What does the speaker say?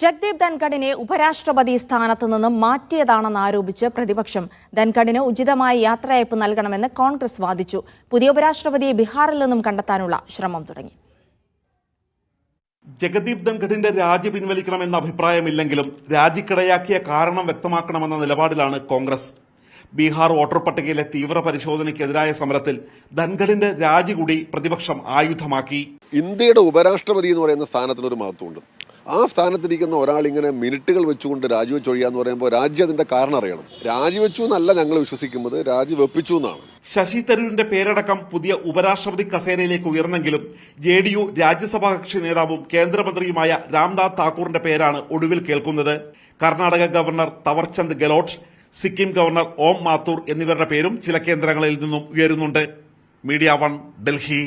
ജഗ്ദീപ് ധൻഖഡിനെ ഉപരാഷ്ട്രപതി സ്ഥാനത്ത് നിന്നും മാറ്റിയതാണെന്ന് ആരോപിച്ച് പ്രതിപക്ഷം ധൻഖഡിന് ഉചിതമായ യാത്രയയപ്പ് നൽകണമെന്ന് കോൺഗ്രസ് വാദിച്ചു. പുതിയ ഉപരാഷ്ട്രപതിയെ ബീഹാറിൽ നിന്നും കണ്ടെത്താനുള്ള ശ്രമം തുടങ്ങി. ജഗദീപ് ധൻഖഡിന്റെ രാജി പിൻവലിക്കണമെന്ന അഭിപ്രായമില്ലെങ്കിലും രാജിക്കിടയാക്കിയ കാരണം വ്യക്തമാക്കണമെന്ന നിലപാടിലാണ് കോൺഗ്രസ്. ബീഹാർ വോട്ടർ പട്ടികയിലെ തീവ്ര പരിശോധനയ്ക്കെതിരായ സമരത്തിൽ ധൻഖഡിന്റെ രാജി കൂടി പ്രതിപക്ഷം ആയുധമാക്കി. ഇന്ത്യയുടെ ഉപരാഷ്ട്രപതി എന്ന് പറയുന്ന സ്ഥാനത്തിനൊരു മഹത്വമുണ്ട്. ആ സ്ഥാനത്തിരിക്കുന്ന ഒരാൾ ഇങ്ങനെ മിനിറ്റുകൾ വെച്ചുകൊണ്ട് രാജിവെച്ച് എന്ന് പറയുമ്പോൾ രാജ്യം അതിന്റെ കാരണം അറിയണം. രാജിവെച്ചു എന്നല്ല ഞങ്ങൾ വിശ്വസിക്കുന്നത് രാജിവെപ്പിച്ചു എന്നാണ്. ശശി തരൂരിന്റെ പേരടക്കം പുതിയ ഉപരാഷ്ട്രപതി കസേരയിലേക്ക് ഉയർന്നെങ്കിലും ജെ ഡി യു രാജ്യസഭാ കക്ഷി നേതാവും കേന്ദ്രമന്ത്രിയുമായ രാംനാഥ് താക്കൂറിന്റെ പേരാണ് ഒടുവിൽ കേൾക്കുന്നത്. കർണാടക ഗവർണർ തവർചന്ദ് ഗെലോട്ട് സിക്കിം ഗവർണർ ഓം മാത്തൂർ എന്നിവരുടെ പേരും ചില കേന്ദ്രങ്ങളിൽ നിന്നും ഉയരുന്നുണ്ട്. Media one Delhi.